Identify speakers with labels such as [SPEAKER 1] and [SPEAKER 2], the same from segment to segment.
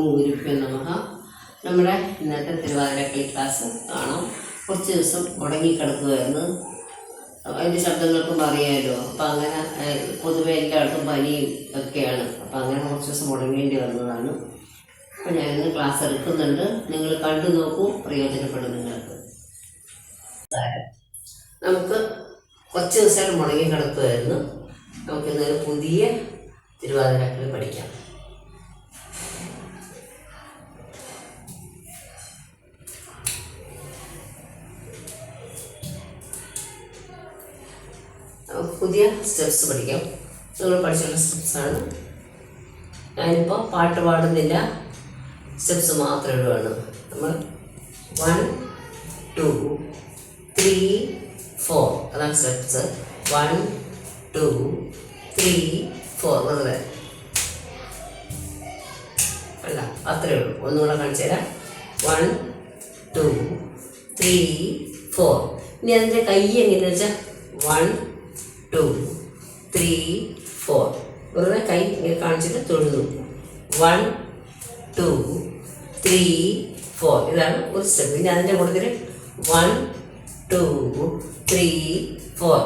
[SPEAKER 1] ഗുരുഭ്യോ നമുക്ക് നമ്മുടെ ഇന്നത്തെ തിരുവാതിരക്കളി ക്ലാസ് കാണാം. കുറച്ച് ദിവസം മുടങ്ങിക്കിടക്കുകയായിരുന്നു അതിന്റെ ശബ്ദങ്ങൾക്കും അറിയാമല്ലോ അപ്പം അങ്ങനെ പൊതുവെ എല്ലായിടത്തും പനിയും ഒക്കെയാണ്. അപ്പം അങ്ങനെ കുറച്ച് ദിവസം മുടങ്ങേണ്ടി വന്നതാണ്. അപ്പം ഞാൻ ഇന്ന് ക്ലാസ് എടുക്കുന്നുണ്ട്. നിങ്ങൾ കണ്ടു നോക്കൂ പ്രയോജനപ്പെടും നിങ്ങൾക്ക്. നമുക്ക് കുറച്ച് ദിവസമായിട്ട് മുടങ്ങി കിടക്കുകയായിരുന്നു നമുക്കിന്നൊരു പുതിയ തിരുവാതിരക്കളി പഠിക്കാം. പുതിയ സ്റ്റെപ്സ് പഠിക്കാം. നിങ്ങൾ പഠിച്ചുള്ള സ്റ്റെപ്സാണ് ഞാനിപ്പോൾ പാട്ട് പാടുന്നില്ല. സ്റ്റെപ്സ് മാത്രമേ ഇടുകയാണ് നമ്മൾ വൺ ടു ത്രീ ഫോർ അതാണ് steps one two three four വെറുതെ അല്ല അത്രയേ ഉള്ളൂ. ഒന്നുകൂടെ കാണിച്ചു തരാം. വൺ ടു ത്രീ ഫോർ ഇനി അതിന്റെ കൈ എങ്ങനെയാണെന്ന് വെച്ചാൽ വൺ ടു ത്രീ ഫോർ വെറുതെ കൈ കാണിച്ചിട്ട് തൊഴുതു. വൺ ടു ത്രീ ഫോർ ഇതാണ് ഒരു സ്റ്റെപ്പ് ഇനി അതിന്റെ കൂട്ടത്തിൽ വൺ ടു ത്രീ ഫോർ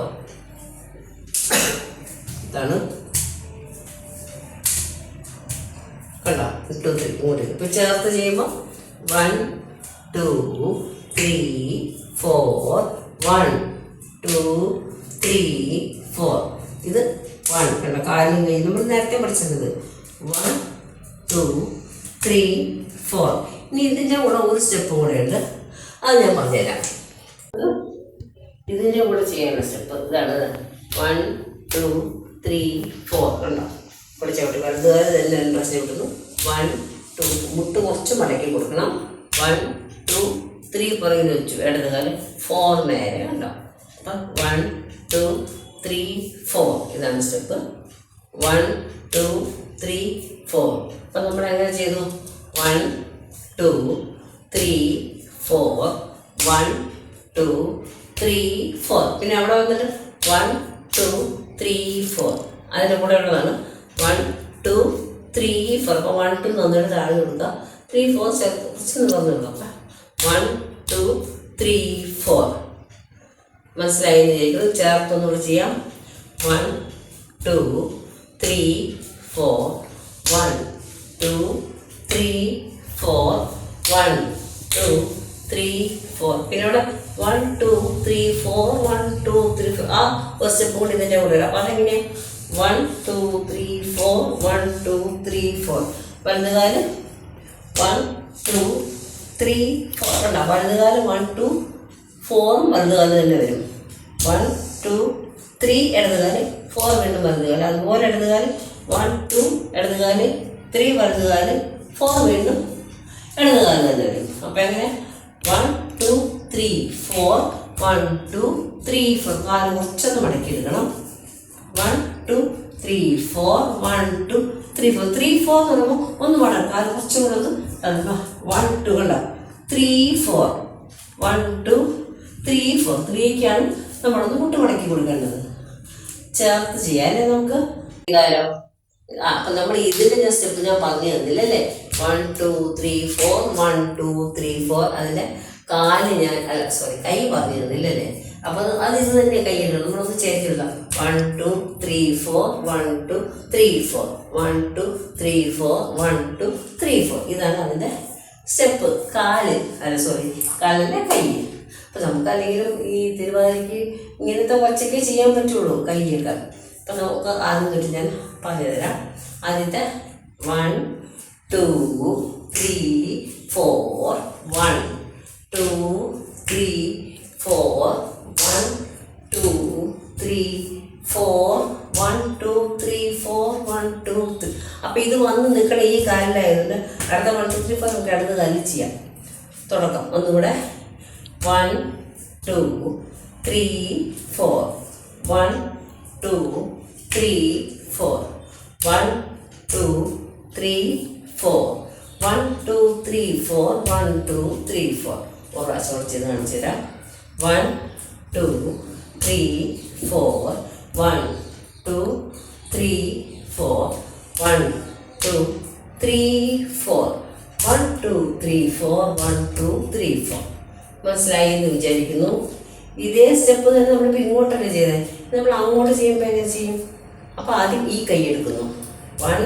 [SPEAKER 1] ഇതാണ്. കണ്ടോ? ടു ത്രീ ഇങ്ങോട്ട് ഇപ്പം ചേർത്ത് ചെയ്യുമ്പോൾ one two three four one two three four ഇത് വൺ കണ്ട? കാലും കൈ നമ്മൾ നേരത്തെ പഠിച്ചത് വൺ ടു ത്രീ ഫോർ ഇനി ഇതിന്റെ കൂടെ ഒരു സ്റ്റെപ്പ് കൂടെ ഉണ്ട്. അത് ഞാൻ പറഞ്ഞുതരാം. ഇതിന്റെ കൂടെ ചെയ്യാനുള്ള സ്റ്റെപ്പ് ഇതാണ്. വൺ ടു ത്രീ ഫോർ കണ്ടോ? ഇവിടെ ചവിട്ടി വലുതുകാരെ തന്നെ ഇൻട്രസ്റ്റ് ചവിട്ടുന്നു വൺ ടു മുട്ട് കുറച്ച് മടക്കി കൊടുക്കണം. വൺ ടു ത്രീ പുറകിൽ വെച്ചു. ഇടതുകാൽ ഫോർ നേരെ. കണ്ടോ? അപ്പം വൺ ടു ത്രീ ഫോർ ഇതാണ് step one two three four അപ്പം നമ്മൾ എങ്ങനെ ചെയ്തു? One two three four one two three four പിന്നെ അവിടെ വന്നിട്ട് വൺ ടു ത്രീ ഫോർ അതിന്റെ കൂടെ ഉള്ളതാണ് വൺ ടു ത്രീ ഫോർ അപ്പോൾ വൺ ടു നന്നിട്ട് താഴെ കൊടുക്കുക. ത്രീ ഫോർ കുറച്ച് നിവർന്ന് കൊടുക്കാം വൺ ടു ത്രീ ഫോർ മനസ്സിലായി എന്ന് വിചാരിക്കുന്നു ചേർത്തൊന്നുകൂടി ചെയ്യാം. One two three four one two three four one two three four പിന്നെ ഇവിടെ one two three four one two three four ആ ഒരു സ്റ്റെപ്പ് കൂടി ഇതിന്റെ കൂടെ വരാം അപ്പം അതെങ്ങനെ one two three four one two three four വലുതുകാൽ one two three four ഉണ്ടാവും വലുതുകാൽ വൺ ടു ഫോറും വലതുകാൽ തന്നെ വരും. വൺ ടു ത്രീ ഇടതുകാൽ ഫോർ വീണ്ടും വലതുകാൽ അതുപോലെ ഇടതുകാൽ വൺ ടു ഇടതുകാൽ ത്രീ വലതുകാൽ ഫോർ വീണ്ടും ഇടതുകാൽ തന്നെ വരും. അപ്പം എങ്ങനെ? One two three four one two three four കാൽ കുറച്ചൊന്ന് മടക്കി എടുക്കണം one two three four one two three four three four എന്ന് പറയുമ്പോൾ ഒന്ന് മടക്കാം കാൽ കുറച്ചും കൂടെ ഒന്ന് വൺ ടു കണ്ടോ? Three four one two three four ത്രീക്കാണ് നമ്മളൊന്ന് മുട്ട് മടക്കി കൊടുക്കേണ്ടത്. ചേർത്ത് ചെയ്യാനേ നമുക്ക്? ഇതാരോ? അപ്പൊ നമ്മൾ ഇതിന്റെ ഞാൻ സ്റ്റെപ്പ് ഞാൻ പറഞ്ഞു തന്നില്ല അല്ലേ? One two three four one two three four അതിന്റെ കാൽ ഞാൻ അല്ല സോറി കൈ പറഞ്ഞു തന്നില്ല അല്ലേ? അപ്പം അത് ഇത് തന്നെ കൈയിലുള്ളൂ നമ്മളൊന്ന് ചേർത്തില്ല one two three four one two three four one two three four one two three four ഇതാണ് അതിന്റെ സ്റ്റെപ്പ് കാൽ അല്ല സോറി കാലിന്റെ കൈ. അപ്പം നമുക്ക് അല്ലെങ്കിലും ഈ തിരുവാതിരയ്ക്ക് ഇങ്ങനത്തെ ഒച്ചയ്ക്ക് ചെയ്യാൻ പറ്റുള്ളൂ കൈയൊക്കെ അപ്പം നമുക്ക് ആദ്യം തൊട്ട് ഞാൻ പറഞ്ഞുതരാം. ആദ്യത്തെ one two three four one two three four one two three four one two three four one two three അപ്പം ഇത് വന്ന് നിൽക്കണ ഈ കാലിലായതുകൊണ്ട് അടുത്ത ത്രീ ഫോർ നമുക്ക് അടുത്ത് തന്നെ ചെയ്യാം. തുടക്കം. ഒന്നുകൂടെ. one, two, three, four. One, two, three, four. One, two, three, four. One, two, three, four. One, two, three, four. Or as or chidan One, two, three, four. One, two, three, four. One, two, three, four. One, two, three, four. One, two, three, four. One, two, three, four. മനസ്സിലായി എന്ന് വിചാരിക്കുന്നു. ഇതേ step തന്നെ നമ്മളിപ്പോൾ ഇങ്ങോട്ടല്ലേ ചെയ്തേ? നമ്മൾ അങ്ങോട്ട് ചെയ്യുമ്പോൾ എങ്ങനെ ചെയ്യും? അപ്പോൾ ആദ്യം ഈ കൈ എടുക്കുന്നു. വൺ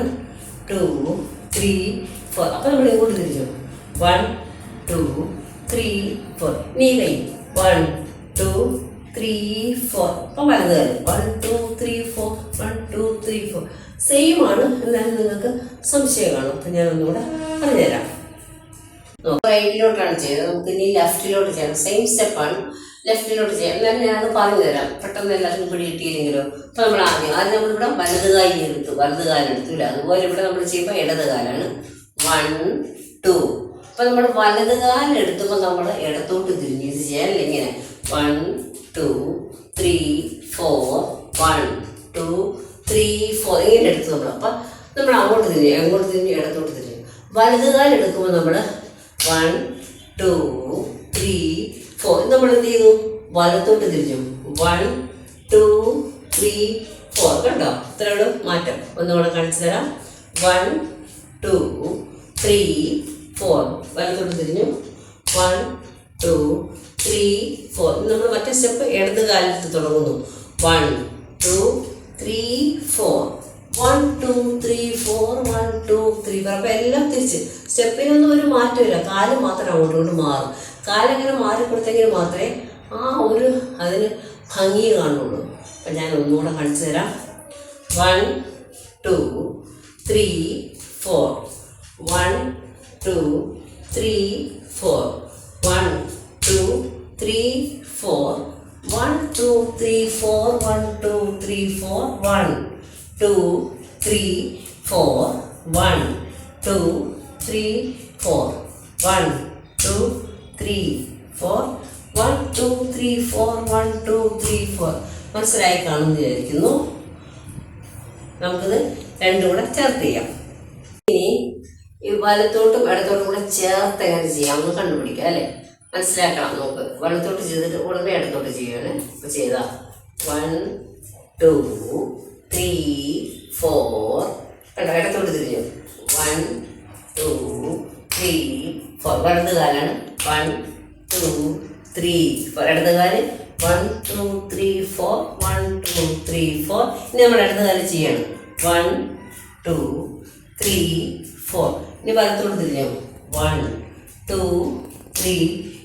[SPEAKER 1] ടു ത്രീ ഫോർ അപ്പോൾ നമ്മൾ ഇങ്ങോട്ട് തിരിച്ചു വൺ ടു ത്രീ ഫോർ നീ കൈ. വൺ ടു ത്രീ ഫോർ അപ്പം വലത് കാര്യം one two three four one two three four same ആണ്. എന്നാലും നിങ്ങൾക്ക് സംശയം കാണും. അപ്പം ഞാൻ ഒന്നുകൂടെ പറഞ്ഞുതരാം. റൈറ്റിലോട്ടാണ് ചെയ്തത്. നമുക്ക് ഇനി ലെഫ്റ്റിലോട്ട് ചെയ്യണം സെയിം സ്റ്റെപ്പാണ് ലെഫ്റ്റിലോട്ട് ചെയ്യാം. എന്നാലും ഞാനത് പറഞ്ഞു തരാം പെട്ടെന്ന് എല്ലാവർക്കും പിടി കിട്ടിയില്ലെങ്കിലോ അപ്പോൾ നമ്മൾ ആദ്യം ആദ്യം നമ്മളിവിടെ വലത് കാലി എടുത്തു. വലത് കാലം എടുത്തില്ല അതുപോലെ ഇവിടെ നമ്മൾ ചെയ്യുമ്പോൾ ഇടത് കാലാണ് വൺ ടു അപ്പോൾ നമ്മൾ വലത് കാലം എടുത്തപ്പോൾ നമ്മൾ ഇടത്തോട്ട് തിരിഞ്ഞ് ഇത് ചെയ്യാനില്ല ഇങ്ങനെ? One two three four one two three four ഇങ്ങനെ എടുത്തു നമ്മൾ അപ്പം നമ്മൾ അങ്ങോട്ട് തിരിഞ്ഞു അങ്ങോട്ട് തിരിഞ്ഞു ഇടത്തോട്ട് തിരിഞ്ഞു. വലത് കാലം എടുക്കുമ്പോൾ നമ്മൾ വൺ ടു ത്രീ ഫോർ നമ്മൾ എന്ത് ചെയ്യുന്നു വലത്തോട്ട് തിരിഞ്ഞു. വൺ ടു ത്രീ ഫോർ കണ്ടോ? ഇത്രയുള്ളൂ മാറ്റം. ഒന്നുകൂടെ കാണിച്ചു തരാം. വൺ ടു ത്രീ ഫോർ വലത്തോട്ട് തിരിഞ്ഞു. വൺ ടു ത്രീ ഫോർ നമ്മൾ മറ്റേ സ്റ്റെപ്പ് ഇടത് കാലത്ത് തുടങ്ങുന്നു. One two three four one two three four one two three four അപ്പം എല്ലാം തിരിച്ച്. സ്റ്റെപ്പിനൊന്നും ഒരു മാറ്റമില്ല കാൽ മാത്രം അങ്ങോട്ടും ഇങ്ങോട്ട് മാറും കാലങ്ങനെ മാറിക്കൊടുത്തെങ്കിൽ മാത്രമേ ആ ഒരു അതിന് ഭംഗി കാണുള്ളൂ. അപ്പം ഞാൻ ഒന്നുകൂടെ കാണിച്ചു തരാം. One two three four one two three four one two three four one two three four one two three four one two three four one two three four one two three four one two three four one two three four മനസ്സിലായി കാണുമെന്ന് വിചാരിക്കുന്നു. നമുക്കിത് രണ്ടും കൂടെ ചേർത്ത് ചെയ്യാം. ഇനി ഈ വലത്തോട്ടും ഇടത്തോട്ടും കൂടെ ചേർത്ത് എങ്ങനെ ചെയ്യാം? ഒന്ന് കണ്ടുപിടിക്കുക അല്ലേ? മനസ്സിലാക്കണം നമുക്ക്. വലത്തോട്ട് ചെയ്തിട്ട് ഉടനെ ഇടത്തോട്ട് ചെയ്യുകയാണ് അപ്പോൾ ചെയ്താൽ വൺ ടു ത്രീ ഫോർ കണ്ടോ ഇടത്തോട്ട് തിരിഞ്ഞു. വൺ ടു ത്രീ ഫോർ വലത് കാലാണ്. വൺ ടു ത്രീ ഫോർ ഇടത് കാൽ. One two three four one two three four ഇനി നമ്മൾ ഇടത് ചെയ്യണം. വൺ ടു ത്രീ ഫോർ ഇനി വലത്തോട്ട് തിരിഞ്ഞു. വൺ ടു ത്രീ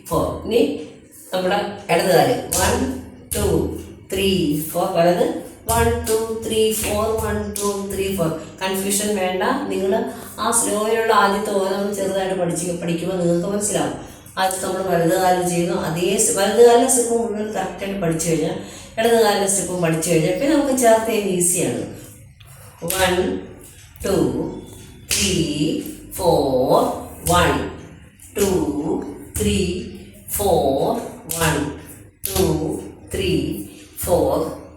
[SPEAKER 1] ഫോർ ഇനി നമ്മുടെ ഇടത് കാൽ. വൺ ടു ത്രീ ഫോർ വലത്. One two three four one two three four confusion വേണ്ട. നിങ്ങൾ ആ സ്ലോയിലുള്ള ആദ്യത്തെ ഓരോ ചെറുതായിട്ട് പഠിച്ച് പഠിക്കുമ്പോൾ നിങ്ങൾക്ക് മനസ്സിലാവും. ആദ്യത്തെ നമ്മൾ വലുതുകാലം കാലം ചെയ്യുന്നു. അതേ സ് വലത് കാല സ്റ്റെപ്പ് മുഴുവൻ കറക്റ്റായിട്ട് പഠിച്ചു കഴിഞ്ഞാൽ ഇടത് കാല സ്റ്റെപ്പും പഠിച്ചു കഴിഞ്ഞാൽ പിന്നെ നമുക്ക് ചേർത്ത് ഈസിയാണ് one two three four one two three four one two three four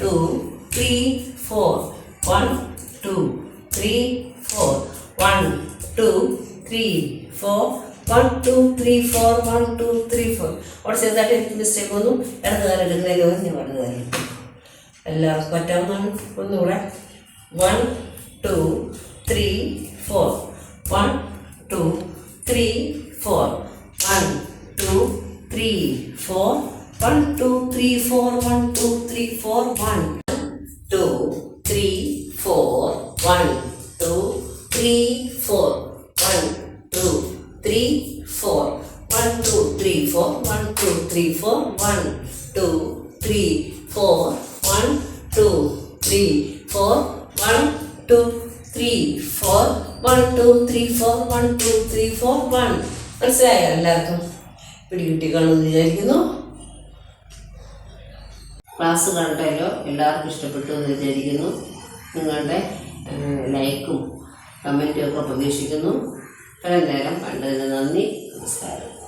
[SPEAKER 1] Two three four one two three four one two three four one two three four one two three four അവിടെ ചെറുതായിട്ട് എനിക്ക് mistake ഒന്നും ഇടത് കാലം എടുക്കുന്നതിന് പകരം ഞാൻ വലത് കാലം എടുക്കും. എല്ലാവർക്കും പറ്റാവുന്നതാണ്. ഒന്നുകൂടെ. One two three four one two three four one two three four one two three four one two three four one two three four one two three four one two three four one two three four one two three four one two three four one two three four one two three four one two three four one two three four one മനസ്സിലായോ എല്ലാവർക്കും? പിടികിട്ടി കാണുമെന്ന് വിചാരിക്കുന്നു. Class കണ്ടല്ലോ എല്ലാവർക്കും ഇഷ്ടപ്പെട്ടു എന്ന് വിചാരിക്കുന്നു. നിങ്ങളുടെ ലൈക്കും കമന്റും ഒക്കെ പ്രതീക്ഷിക്കുന്നു. ഇത്രയും നേരം കണ്ടതിന് നന്ദി നമസ്കാരം.